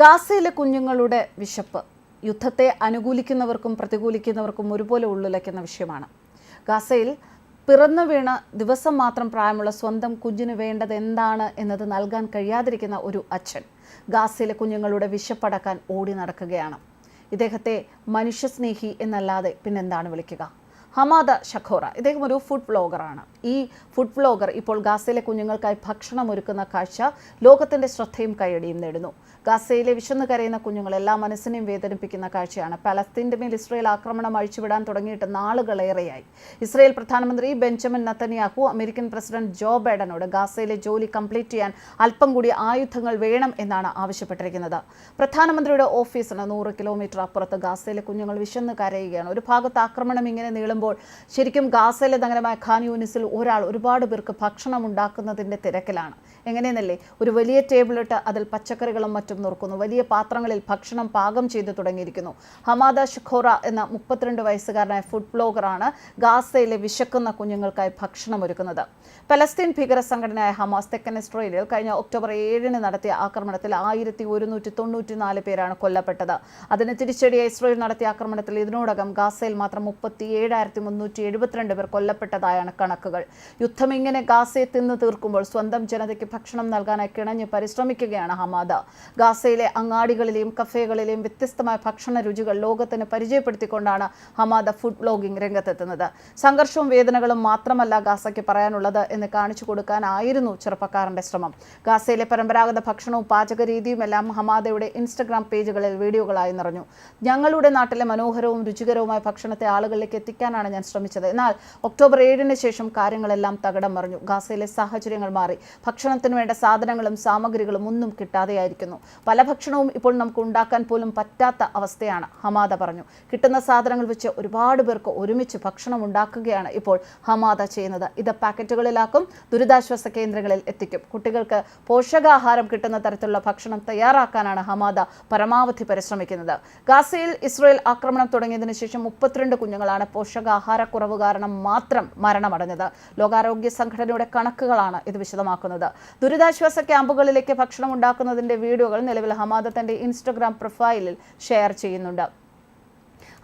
ഗാസയിലെ കുഞ്ഞുങ്ങളുടെ വിശപ്പ്. യുദ്ധത്തെ അനുകൂലിക്കുന്നവർക്കും പ്രതികൂലിക്കുന്നവർക്കും ഒരുപോലെ ഉള്ളിലയ്ക്കുന്ന വിഷയമാണ്. ഗാസയിൽ പിറന്നു വീണ ദിവസം മാത്രം പ്രായമുള്ള സ്വന്തം കുഞ്ഞിന് വേണ്ടത് എന്താണ് എന്നത് നൽകാൻ കഴിയാതിരിക്കുന്ന ഒരു അച്ഛൻ ഗാസയിലെ കുഞ്ഞുങ്ങളുടെ വിശപ്പടക്കാൻ ഓടി നടക്കുകയാണ്. ഇദ്ദേഹത്തെ മനുഷ്യസ്നേഹി എന്നല്ലാതെ പിന്നെന്താണ് വിളിക്കുക? ഹമാദ ഷഖോറ ഇദ്ദേഹം ഒരു ഫുഡ് വ്ളോഗറാണ് ഈ ഫുഡ് വ്ളോഗർ ഇപ്പോൾ ഗാസയിലെ കുഞ്ഞുങ്ങൾക്കായി ഭക്ഷണം ഒരുക്കുന്ന കാഴ്ച ലോകത്തിന്റെ ശ്രദ്ധയും കൈയടിയും നേടുന്നു. ഗാസയിലെ വിശന്ന് കരയുന്ന കുഞ്ഞുങ്ങൾ എല്ലാ മനസ്സിനെയും വേദനിപ്പിക്കുന്ന കാഴ്ചയാണ്. പലസ്തീന്റെ മേൽ ഇസ്രയേൽ ആക്രമണം അഴിച്ചുവിടാൻ തുടങ്ങിയിട്ട് നാളുകളേറെയായി. ഇസ്രയേൽ പ്രധാനമന്ത്രി Benjamin Netanyahu American president Joe ബൈഡനോട് ഗാസയിലെ ജോലി കംപ്ലീറ്റ് ചെയ്യാൻ അല്പം കൂടി ആയുധങ്ങൾ വേണം എന്നാണ് ആവശ്യപ്പെട്ടിരിക്കുന്നത്. പ്രധാനമന്ത്രിയുടെ ഓഫീസിന് നൂറ് കിലോമീറ്റർ അപ്പുറത്ത് ഗാസയിലെ കുഞ്ഞുങ്ങൾ വിശന്ന് കരയുകയാണ്. ഒരു ഭാഗത്ത് ആക്രമണം ഇങ്ങനെ നീളുമ്പോൾ ശരിക്കും ഗാസയിലെ നഗരമായ ഖാൻ യൂണിസിൽ ഒരാൾ ഒരുപാട് പേർക്ക് ഭക്ഷണം ഉണ്ടാക്കുന്നതിന്റെ തിരക്കിലാണ്. എങ്ങനെയെന്നല്ലേ? ഒരു വലിയ ടേബിളിട്ട് അതിൽ പച്ചക്കറികളും മറ്റും നുറുക്കുന്നു. വലിയ പാത്രങ്ങളിൽ ഭക്ഷണം പാകം ചെയ്തു തുടങ്ങിയിരിക്കുന്നു. ഹമാദ ഷഖോറ എന്ന മുപ്പത്തിരണ്ട് വയസ്സുകാരനായ ഫുഡ് ബ്ലോഗറാണ് ഗാസയിലെ വിശക്കുന്ന കുഞ്ഞുങ്ങൾക്കായി ഭക്ഷണം ഒരുക്കുന്നത് പലസ്തീൻ ഭീകര സംഘടനയായ ഹമാസ് തെക്കൻ ഇസ്രയേലിൽ കഴിഞ്ഞ ഒക്ടോബർ ഏഴിന് നടത്തിയ ആക്രമണത്തിൽ ആയിരത്തി ഒരുന്നൂറ്റി തൊണ്ണൂറ്റി നാല് പേരാണ് കൊല്ലപ്പെട്ടത്. അതിന് തിരിച്ചടിയായി ഇസ്രയേൽ നടത്തിയ ആക്രമണത്തിൽ ഇതിനോടകം ഗാസയിൽ മാത്രം മുപ്പത്തി ഏഴായിരത്തി മുന്നൂറ്റി എഴുപത്തിരണ്ട് പേർ കൊല്ലപ്പെട്ടതായാണ് കണക്കുകൾ. യുദ്ധം ഇങ്ങനെ ഗാസയെ തിന്നു തീർക്കുമ്പോൾ സ്വന്തം ജനതയ്ക്ക് ഭക്ഷണം നൽകാനായി കിണഞ്ഞ് പരിശ്രമിക്കുകയാണ് ഹമാദ. ഗാസയിലെ അങ്ങാടികളിലെയും കഫേകളിലെയും വ്യത്യസ്തമായ ഭക്ഷണ രുചികൾ ലോകത്തിന് പരിചയപ്പെടുത്തിക്കൊണ്ടാണ് ഹമാദ ഫുഡ് ബ്ലോഗിംഗ് രംഗത്തെത്തുന്നത്. സംഘർഷവും വേദനകളും മാത്രമല്ല ഗാസയ്ക്ക് പറയാനുള്ളത് എന്ന് കാണിച്ചു കൊടുക്കാനായിരുന്നു ചെറുപ്പക്കാരന്റെ ശ്രമം. ഗാസയിലെ പരമ്പരാഗത ഭക്ഷണവും പാചക രീതിയും എല്ലാം ഹമാദയുടെ ഇൻസ്റ്റഗ്രാം പേജുകളിൽ വീഡിയോകളായി നിറഞ്ഞു. ഞങ്ങളുടെ നാട്ടിലെ മനോഹരവും രുചികരവുമായ ഭക്ഷണത്തെ ആളുകളിലേക്ക് എത്തിക്കാനാണ് ഞാൻ ശ്രമിച്ചത്. എന്നാൽ ഒക്ടോബർ ഏഴിന് ശേഷം കാര്യങ്ങളെല്ലാം തകിടം മറിഞ്ഞു ഗാസയിലെ സാഹചര്യങ്ങൾ മാറി. ഭക്ഷണത്തിന് വേണ്ട സാധനങ്ങളും സാമഗ്രികളും ഒന്നും കിട്ടാതെയായിരിക്കുന്നു. പല ഭക്ഷണവും ഇപ്പോൾ നമുക്ക് ഉണ്ടാക്കാൻ പോലും പറ്റാത്ത അവസ്ഥയാണ് ഹമാദ പറഞ്ഞു. കിട്ടുന്ന സാധനങ്ങൾ വെച്ച് ഒരുപാട് പേർക്ക് ഒരുമിച്ച് ഭക്ഷണം ഉണ്ടാക്കുകയാണ് ഇപ്പോൾ ഹമാദ ചെയ്യുന്നത്. ഇത് പാക്കറ്റുകളിലാക്കും ദുരിതാശ്വാസ കേന്ദ്രങ്ങളിൽ എത്തിക്കും. കുട്ടികൾക്ക് പോഷകാഹാരം കിട്ടുന്ന തരത്തിലുള്ള ഭക്ഷണം തയ്യാറാക്കാനാണ് ഹമാദ പരമാവധി പരിശ്രമിക്കുന്നത്. ഗാസയിൽ ഇസ്രയേൽ ആക്രമണം തുടങ്ങിയതിനു ശേഷം മുപ്പത്തിരണ്ട് കുഞ്ഞുങ്ങളാണ് പോഷകാഹാരക്കുറവ് കാരണം മാത്രം മരണമടഞ്ഞത്. ലോകാരോഗ്യ സംഘടനയുടെ കണക്കുകളാണ് ഇത് വിശദമാക്കുന്നത്. ദുരിതാശ്വാസ ക്യാമ്പുകളിലേക്ക് ഭക്ഷണം ഉണ്ടാക്കുന്നതിന്റെ വീഡിയോകൾ നിലവിൽ ഹമാദ തന്റെ ഇൻസ്റ്റഗ്രാം പ്രൊഫൈലിൽ ഷെയർ ചെയ്യുന്നുണ്ട്.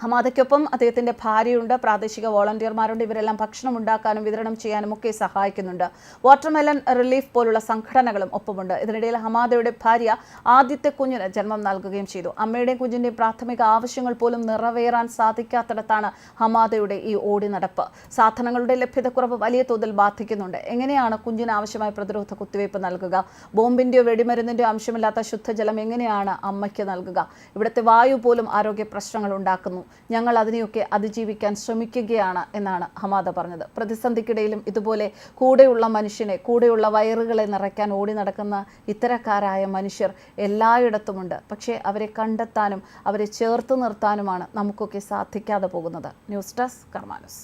ഹമാദയ്ക്കൊപ്പം അദ്ദേഹത്തിന്റെ ഭാര്യയുണ്ട് പ്രാദേശിക വോളണ്ടിയർമാരുണ്ട്. ഇവരെല്ലാം ഭക്ഷണം ഉണ്ടാക്കാനും വിതരണം ചെയ്യാനും ഒക്കെ സഹായിക്കുന്നുണ്ട്. വാട്ടർമെലൻ റിലീഫ് പോലുള്ള സംഘടനകളും ഒപ്പമുണ്ട്. ഇതിനിടയിൽ ഹമാദയുടെ ഭാര്യ ആദ്യത്തെ കുഞ്ഞിന് ജന്മം നൽകുകയും ചെയ്തു. അമ്മയുടെയും കുഞ്ഞിന്റെയും പ്രാഥമിക ആവശ്യങ്ങൾ പോലും നിറവേറാൻ സാധിക്കാത്തിടത്താണ് ഹമാദയുടെ ഈ ഓടി നടപ്പ് സാധനങ്ങളുടെ ലഭ്യതക്കുറവ് വലിയ തോതിൽ ബാധിക്കുന്നുണ്ട്. എങ്ങനെയാണ് കുഞ്ഞിന് ആവശ്യമായ പ്രതിരോധ കുത്തിവയ്പ് നൽകുക? ബോംബിന്റെയോ വെടിമരുന്നിന്റെയോ അംശമില്ലാത്ത ശുദ്ധജലം എങ്ങനെയാണ് അമ്മയ്ക്ക് നൽകുക? ഇവിടുത്തെ വായു പോലും ആരോഗ്യ പ്രശ്നങ്ങൾ ഉണ്ടാക്കുന്നു. ഞങ്ങൾ അതിനെയൊക്കെ അതിജീവിക്കാൻ ശ്രമിക്കുകയാണ് എന്നാണ് ഹമാദ പറഞ്ഞത്. പ്രതിസന്ധിക്കിടയിലും ഇതുപോലെ കൂടെയുള്ള മനുഷ്യനെ കൂടെയുള്ള വയറുകളെ നിറയ്ക്കാൻ ഓടി നടക്കുന്ന ഇത്തരക്കാരായ മനുഷ്യർ എല്ലായിടത്തുമുണ്ട്. പക്ഷേ അവരെ കണ്ടെത്താനും അവരെ ചേർത്ത് നിർത്താനുമാണ് നമുക്കൊക്കെ സാധിക്കാതെ പോകുന്നത്. News desk കർമാനസ്.